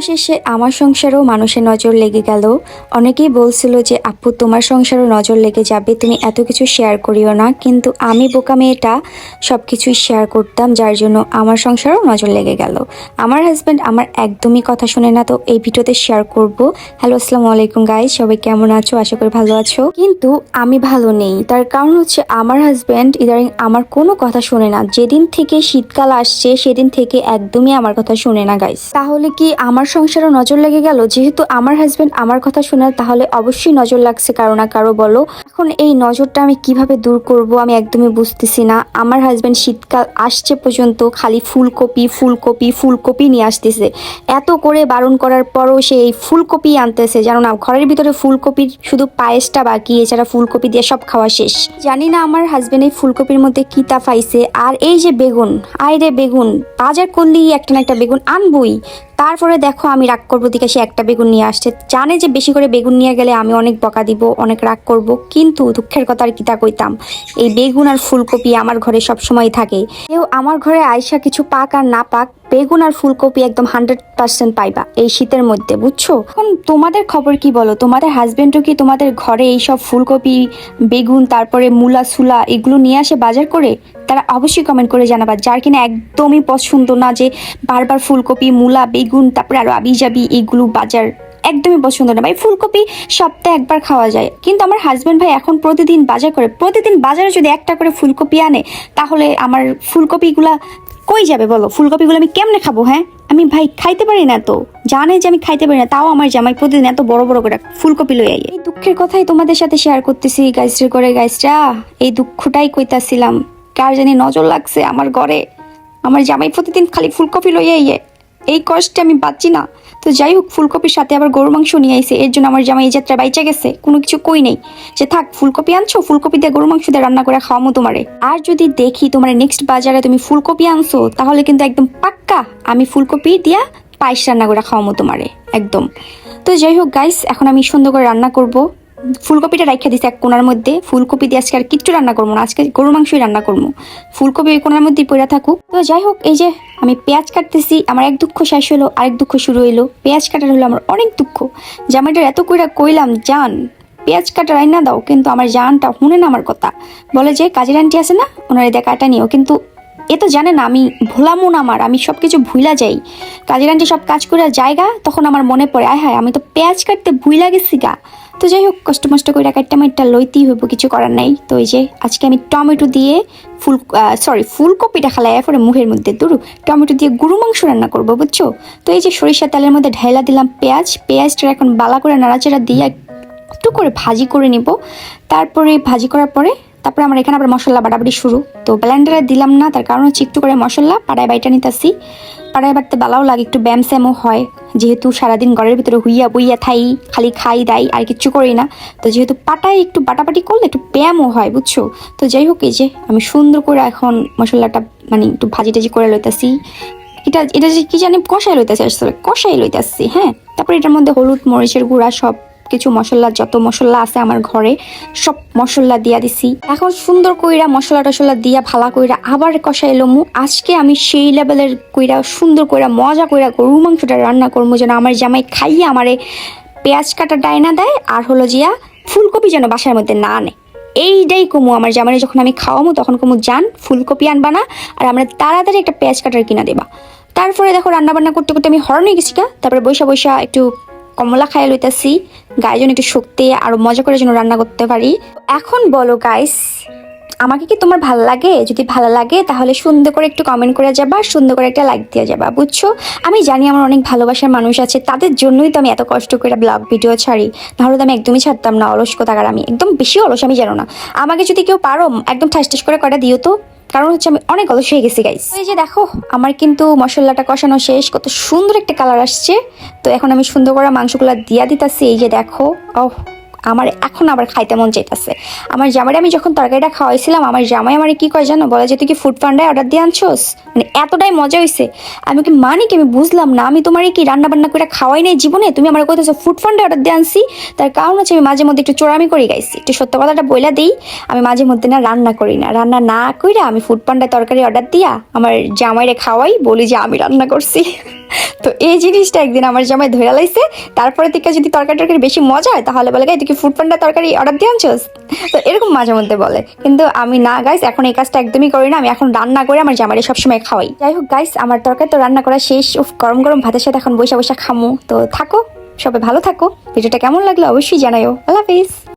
অবশেষে আমার সংসারেও মানুষের নজর লেগে গেল। অনেকেই বলছিল যে, আপু, তোমার সংসারও নজর লেগে যাবে, তুমি এত কিছু শেয়ার করিও না। কিন্তু আমি বোকা মেয়েটা সব কিছুই শেয়ার করতাম, যার জন্য আমার সংসারও নজর লেগে গেল। আমার হাজব্যান্ড আমার একদমই কথা শুনে না, তো এই ভিডিওতে শেয়ার করব। হ্যালো আসসালামু আলাইকুম গাইস সবাই কেমন আছো? আশা করি ভালো আছো। কিন্তু আমি ভালো নেই। তার কারণ হচ্ছে আমার হাজব্যান্ড ইদারিং আমার কোনো কথা শুনে না। যেদিন থেকে শীতকাল আসছে, সেদিন থেকে একদমই আমার কথা শুনে না গাইস তাহলে কি আমার সংসারে নজর লেগে গেল, যেহেতু আমার হাজবেন্ড আমার কথা শোনে তাহলে অবশ্যই নজর লাগছে কারও না কারও, বলো। এখন এই নজরটা আমি কীভাবে দূর করব আমি একদমই বুঝতেছি না। আমার হাজবেন্ড শীতকাল আসছে পর্যন্ত খালি ফুলকপি ফুলকপি ফুলকপি নিয়ে আসতেছে। এত করে বারণ করার পরও সে এই ফুলকপি আনতেছে। জানো না, ঘরের ভিতরে ফুলকপির শুধু পায়েসটা বাকি, এছাড়া ফুলকপি দিয়ে সব খাওয়া শেষ। জানি না আমার হাজবেন্ড এই ফুলকপির মধ্যে কি তা পাইছে। আর এই যে বেগুন আয় রে বেগুন, বাজার করলেই একটা না একটা বেগুন আনবই। তারপরে দেখো আমি রাগ করব দিকে সে একটা বেগুন নিয়ে আসছে। জানে যে বেশি করে বেগুন নিয়ে গেলে আমি অনেক বকা দিব, অনেক রাগ করব, কিন্তু দুঃখের কথা আর কিতা কইতাম? এই বেগুন আর ফুলকপি আমার ঘরে সব সময় থাকে। কেউ আমার ঘরে আয়সা কিছু পাক আর না পাক, বেগুন আর ফুলকপি একদম হান্ড্রেড পার্সেন্ট পাইবা, এই শীতের মধ্যে, বুঝছ? এখন তোমাদের খবর কি বলো? তোমাদের হাজবেন্ডও কি তোমাদের ঘরে এইসব ফুলকপি, বেগুন, তারপরে মূলা, সুলা, এগুলো নিয়ে আসে বাজার করে? তারা অবশ্যই কমেন্ট করে জানাবা। যার কিনা একদমই পছন্দ না যে বারবার ফুলকপি, মূলা, বেগুন, তারপরে আরও আবি যাবি এগুলো বাজার একদমই পছন্দ না। ভাই, ফুলকপি সপ্তাহে একবার খাওয়া যায়। কিন্তু আমার হাজব্যান্ড ভাই এখন প্রতিদিন বাজার করে, প্রতিদিন বাজারে যদি একটা করে ফুলকপি আনে, তাহলে আমার ফুলকপিগুলা কই যাবে বলো? ফুলকপিগুলো আমি কেমনে খাব হ্যাঁ? আমি ভাই খাইতে পারি না তো। জানে যে আমি খাইতে পারি না, তাও আমার জামাই প্রতিদিন এত বড় বড় করে ফুলকপি লই আই এই দুঃখের কথাই তোমাদের সাথে শেয়ার করতেছি গাইস্ট্রি করে গাইস্টরা এই দুঃখটাই কইতাছিলাম। কার জানি নজর লাগছে আমার ঘরে। আমার জামাই প্রতিদিন খালি ফুলকপি লই আইয়ে। এই কষ্টে আমি বাঁচি না। তো যাই হোক, ফুলকপির সাথে আবার গরু মাংস নিয়ে আইছে। এর জন্য আমার জামাই এই যাত্রা বাইচা গেছে। কোনো কিছু কই নেই। যে থাক, ফুলকপি আনছো? ফুলকপি দিয়ে গরু মাংস দিয়ে রান্না করে খাওয়ামো তোমারে। আর যদি দেখি তোমার নেক্সট বাজারে তুমি ফুলকপি আনছো, তাহলে কিন্তু একদম পাক্কা আমি ফুলকপি দিয়া পায়েস রান্না করে খাওয়ামো তোমারে। একদম। তো যাই হোক গাইস এখন আমি সুন্দর করে রান্না করব। ফুলকপিটা রাখা দিছি এক কোনার মধ্যে। ফুলকপি দিয়ে আজকে আর কিচ্ছু রান্না করব না। আজকে গরু মাংসই রান্না করব। ফুলকপি ওই কোনার মধ্যেই পড়ে থাকুক। তো যাই হোক, এই যে আমি পেঁয়াজ কাটতেছি, আমার এক দুঃখ শেষ হলো, আরেক দুঃখ শুরু হইল। পেঁয়াজ কাটার হলো আমার অনেক দুঃখ। জামাইটার এত কইরা কইলাম, জান, পেঁয়াজ কাটা রান্না দাও। কিন্তু আমার জানটা শুনে না আমার কথা। বলে যে, কাজের আন্টি আছে না? ওনার এদের কাটা নিও কিন্তু এ তো জানে না, আমি ভোলামন আমার, আমি সব কিছু ভুলা যাই। কাজের আন্টি সব কাজ করে জায়গা, তখন আমার মনে পড়ে, আয় হায়, আমি তো পেঁয়াজ কাটতে ভুলা গেছি গা। তো যাই হোক কষ্ট মষ্ট করে রাখারটা আমার একটা লইতেই হইব, কিছু করার নাই। তো এই যে, আজকে আমি টমেটো দিয়ে ফুল সরি ফুলকপিটা খালাইয়া পরে মুখের মধ্যে, দুরু, টমেটো দিয়ে গরু মাংস রান্না করব, বুঝছ? তো এই যে সরিষা তেলের মধ্যে ঢেলা দিলাম পেঁয়াজ, পেঁয়াজটা এখন বালা করে নাড়াচাড়া দিয়ে একটু করে ভাজি করে নিব। তারপরে ভাজি করার পরে তারপরে আমার এখানে আবার মশলা বাটাবাটি শুরু। তো ব্লেন্ডারে দিলাম না, তার কারণ হচ্ছে একটু করে মশলা, পাড়ায় বাইটা নিতেছি। পাড়ায় বাটতে বালাও লাগে, একটু ব্যায়াম স্যামও হয়। যেহেতু সারাদিন ঘরের ভিতরে হুইয়া বুইয়া থাই, খালি খাই দাই, আর কিচ্ছু করি না। তো যেহেতু পাটায় একটু বাটাবাটি করলে একটু ব্যায়ামও হয়, বুঝছ? তো যাই হোক, এই যে আমি সুন্দর করে এখন মশলাটা মানে একটু ভাজি টাজি করে লইতাছি। এটা এটা যে কি জানি কষাই লইতেছি, আসলে কষাই লইতেছি হ্যাঁ? তারপরে এটার মধ্যে হলুদ, মরিচের গুঁড়া সব কিছু মশলা, যত মশলা আছে আমার ঘরে, সব মশলা দিয়া দিছি। এখন সুন্দর কইরা, মশলা টশলা দিয়া ভালা কইরা আবার কষাই লমু। আজকে আমি সেই লেভেলের কইরা, সুন্দর কইরা, মজা কইরা গরু মাংসটা রান্না করব যেন আমার জামাই খাইয়ে আমারে পেঁয়াজ কাটা ডায়না দেয় আর হলো জিয়া ফুলকপি যেন বাসার মধ্যে না আনে। এইটাই কমু আমার জামাই যখন আমি খাওয়ামু তখন কমু যান ফুলকপি আনবা না আর আমরা তাড়াতাড়ি একটা পেঁয়াজ কাটার কিনা দেবা। তারপরে দেখো রান্না বান্না করতে করতে আমি হরণে গেছি তারপরে বৈশা বৈশা একটু কমলা খাইয়া লইতাছি। গায়ে যেন একটু শক্তি আরও মজা করে যেন রান্না করতে পারি। এখন বলো গাইস আমাকে কি তোমার ভালো লাগে? যদি ভালো লাগে, তাহলে সুন্দর করে একটু কমেন্ট করে যাবা, সুন্দর করে একটা লাইক দিয়ে যাবা, বুঝছ? আমি জানি আমার অনেক ভালোবাসার মানুষ আছে, তাদের জন্যই তো আমি এত কষ্ট করে ব্লগ ভিডিও ছাড়ি। নাহলে তো আমি একদমই ছাড়তাম না, অলস কোথাকার আমি। একদম বেশি অলস আমি জানো না। আমাকে যদি কেউ পারো, একদম ঠাস ঠাস করে কটা দিও তো। কারণ হচ্ছে আমি অনেক অলস হয়ে গেছি গাইস এই যে দেখো, আমার কিন্তু মশলাটা কষানো শেষ, কত সুন্দর একটা কালার আসছে। তো এখন আমি সুন্দর করে মাংসগুলো দিয়া দিতাছি, এই যে দেখো। ও আমার এখন আবার খাইতে মন চাইতেছে। আমার জামাই আমি যখন তরকারিটা খাওয়াইছিলাম, আমার জামাই আমার কি কয় জানো? বলে যে, তুই কি ফুড পান্ডায় অর্ডার দিয়ে আনছোস? মানে এতটাই মজা হয়েছে আমি কি মানি কি আমি বুঝলাম না। আমি তোমার কি রান্না বান্না করে খাওয়াই নাই জীবনে? তুমি আমার কইতেছো ফুড ফান্ডে অর্ডার দিয়ে আনছি। তার কারণ হচ্ছে আমি মাঝে মধ্যে একটু চোরামি করে গাইছি। একটু সত্য কথাটা বইলা দিই, আমি মাঝে মধ্যে না রান্না করি না। রান্না না কইরা আমি ফুড পান্ডায় তরকারি অর্ডার দিয়া আমার জামাইরে খাওয়াই, বলি যে, আমি রান্না করছি। তো এই জিনিসটা একদিন আমার জামাই ধরে লাইছে। তারপরে থেকে যদি তরকারি টরকারি বেশি মজা হয়, তাহলে বলে গাই কি ফুড পান্ডা তরকারি অর্ডার দিয়ে আনছোস? তো এরকম মাঝে মধ্যে বলে। কিন্তু আমি না গাইস এখন এই কাজটা একদমই করি না। আমি এখন রান্না করে আমার জামাইরে সবসময় খাওয়াই। যাই হোক গাইস আমার তরকারি তো রান্না করা শেষ। উফ, গরম গরম ভাতের সাথে এখন বসে বসে খামো। তো থাকো, সবাই ভালো থাকো। ভিডিওটা কেমন লাগল অবশ্যই জানাইও আল্লাহ হাফিজ।